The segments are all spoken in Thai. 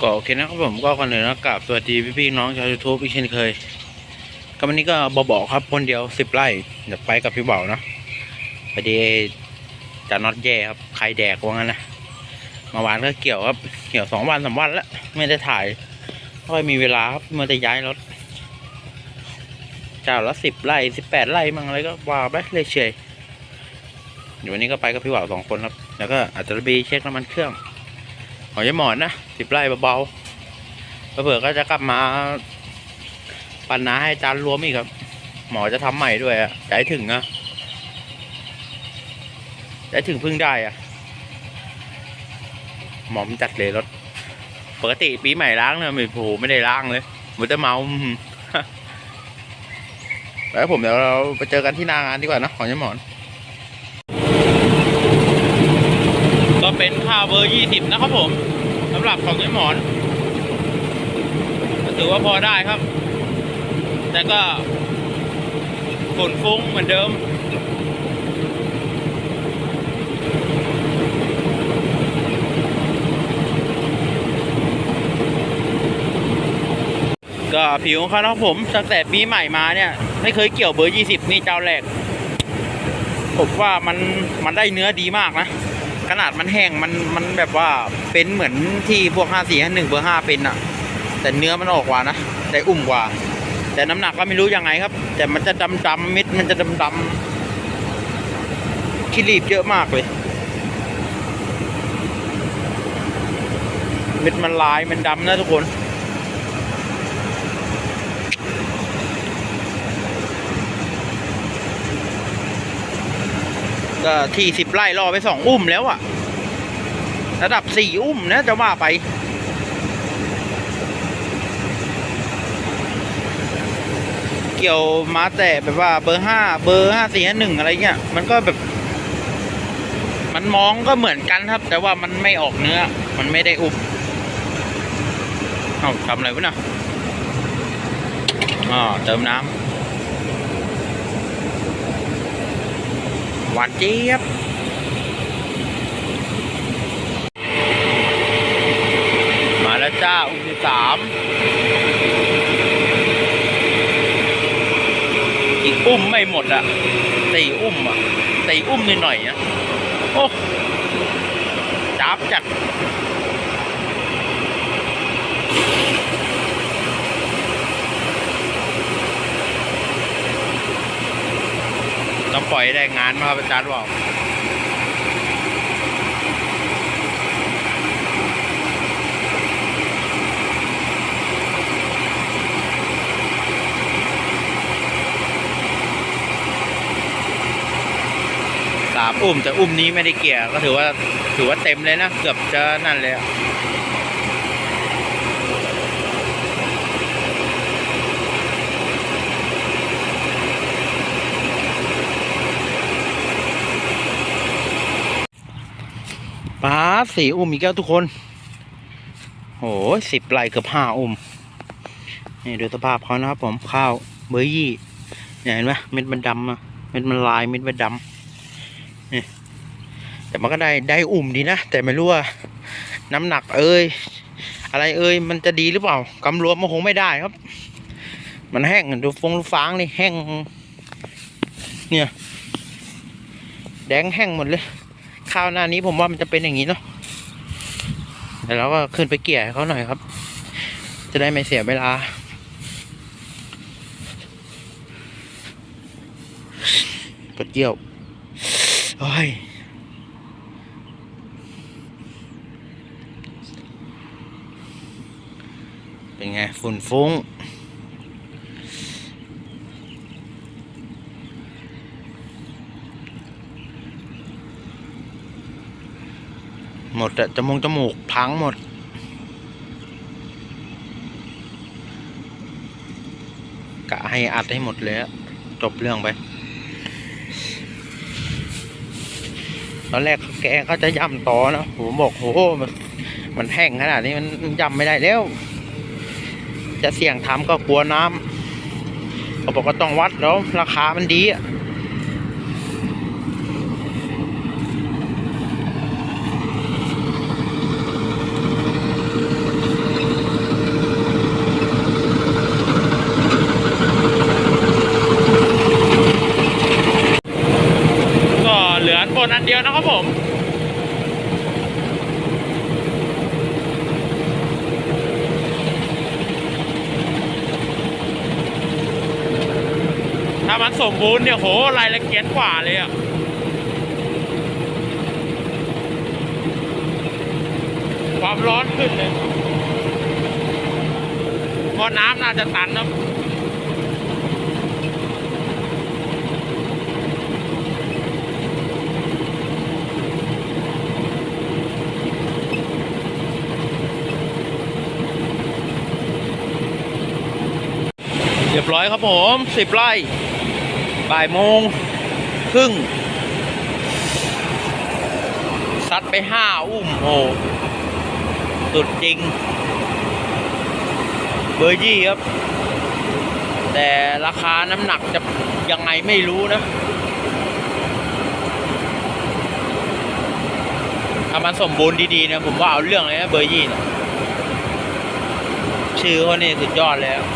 ก็โอเคนะครับผมก็กันเลยนะกับสวัสดีพี่ๆน้องชาวยูทูบอีกเช่นเคยก็วันนี้ก็บอบอกครับคนเดียวสิบไร่เดี๋ยวไปกับพี่เบาเนาะพอดีจะน็อตแย่ครับใครแดกว่างั้นนะเมาวานก็เกี่ยวครับเกี่ยวสองวันสามวันแล้วไม่ได้ถ่ายไม่มีเวลาครับเมื่อจะย้ายรถเจ้าละสิบไร่สิบแปดไร่มั่งอะไรก็ว่าไปเลยเฉยเดี๋ยววันนี้ก็ไปกับพี่เบาสองคนครับ แล้วก็อาจจะไปเช็คน้ำมันเครื่อง ของยายหมอนนะสิบไร่เบาๆเผื่อๆก็จะกลับมาปันนาให้จานรวมอีกครับ หมอจะทำใหม่ด้วยอะใจถึงอะใจถึงพิ่งได้อะหมอมจัดเลยรถ ปกติปีใหม่ล้างเนี่ยไม่โผไม่ได้ล้างเลยมันจะเมาแล้วผมเดี๋ยวเราไปเจอกันที่หนางานดีกว่านะของยายหมอน ก็เป็นค่าเบอร์ยี่สิบนะครับผม สำหรับของยายหมอนถือว่าพอได้ครับ แต่ก็ฝนฟุ้งเหมือนเดิม ก็ผิวของเขานะครับผมตั้งแต่ปีใหม่มาเนี่ย ไม่เคยเกี่ยวเบอร์ยี่สิบนี่เจ้าแรกผมว่ามันมันได้เนื้อดีมากนะ ขนาดมันแห้งมันมันแบบว่าเป็นเหมือนที่พวกห้าสี่ห้าหนึ่งเบอร์ห้าเป็นอะแต่เนื้อมันออกกว่านะแต่อุ่มกว่า แต่น้ำหนักก็ไม่รู้ยังไงครับ แต่มันจะดำดำเม็ดมันจะดำดำขี้รีบเยอะมากเลย เม็ดมันลายมันดำนะทุกคน ก็ที่สิบไร่รอไปสองอุ้มแล้วอะระดับสี่อุ้มนะจะว่าไป เกี่ยวมาแต่แบบว่าเบอร์ห้าเบอร์ห้าสี่ห้าหนึ่งอะไรเงี้ยมันก็แบบ มันมองก็เหมือนกันครับ แต่ว่ามันไม่ออกเนื้อ มันไม่ได้อุบเอาทำอะไรวะน่ะอ๋อเติมน้ำ หวานเจี๊ยบมาแล้วจ้าอุ้มที่สามอีกอุ้มไม่หมดอะตีอุ้มอะตีอุ้มนิดหน่อยๆอะโอ้จับจัด ต้องปล่อยได้งานมาครับอาจารย์บอกสามอุ้มแต่อุ้มนี้ไม่ได้เกี่ยก็ถือว่าถือว่าเต็มเลยนะ เกือบจะนั่นเลย อะป้าสี่อุ้มอีกแล้วทุกคนโหสิบไร่เกือบห้าอุ้มนี่ดูสภาพเขานะครับผมข้าวเบอร์ยี่เนี่ยเห็นไหมเม็ดมันดำอะเม็ดมันลายเม็ดมันดำนี่แต่มันก็ได้ได้อุ่มดีนะ แต่ไม่รู้ว่า น้ำหนักเอ้ยอะไรเอ้ยมันจะดีหรือเปล่ากำรวมมันคงไม่ได้ครับ มันแห้งดูฟงดูฟางนี่แห้ง เนี่ย แดงแห้งหมดเลย ข้าวหน้านี้ผมว่ามันจะเป็นอย่างนี้เนาะแต่เราก็ขึ้นไปเกี่ยเขาหน่อยครับ จะได้ไม่เสียเวลาปวดเยี่ยวโอ้ยเป็นไงฝุ่นฟุ้ง หมดอะจมูกจมูกพังหมด กะให้อัดให้หมดเลยจบเรื่องไป ตอนแรกแกเขาจะย่ำต่อนะผมบอกโหมันมันแห้งขนาดนี้มันย่ำไม่ได้แล้ว จะเสี่ยงทำก็กลัวน้ำเขาบอกว่าต้องวัดแล้วราคามันดีอะ นอันเดียวนะครับผมถ้ามันสมบูรณ์เนี่ยโหลายละเอียดกว่าเลยอะความร้อนขึ้นเลยพอน้ำน่าจะตันนะ รียบร้อยครับผมสิบไร่บ่ายโมงครึ่งซัดไปห้าอุ้มโอ้สุดจริง เบอร์ยี่ครับ แต่ราคาน้ำหนักจะยังไงไม่รู้นะถ้ามันสมบูรณ์ดีๆนะผมว่าเอาเรื่องเลยนะเบอร์ยี่นะชื่อเขานี่สุดยอดเลยครับ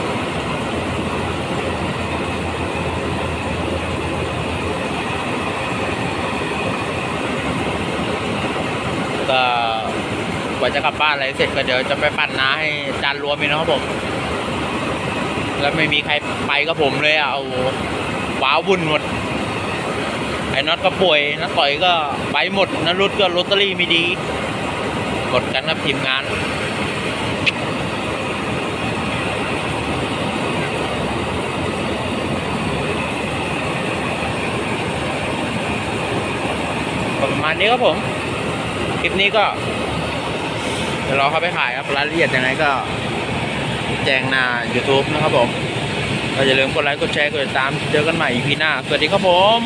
ก็ กว่าจะกลับบ้านอะไรเสร็จก็เดี๋ยวจะไปปั่นน้าให้จานรวมอีกนะครับผม แล้วไม่มีใครไปกับผมเลยอะโอ้ว้าววุ่นหมด ไอ้น็อตก็ป่วยนักต่อยก็ไปหมดนัรุดก็ลอตเตอรี่ไม่ดีหมดกันกับทีมงานประมาณนี้ครับผม คลิปนี้ก็ ดี๋ยวรอเข้าไปขายครับรายละเอียดยังไงก็ แจ้งหน้า YouTube นะครับผมก็อย่าลืมกดไลค์กดแชร์กดติดตามเจอกันใหม่ EP หน้า สวัสดีครับผม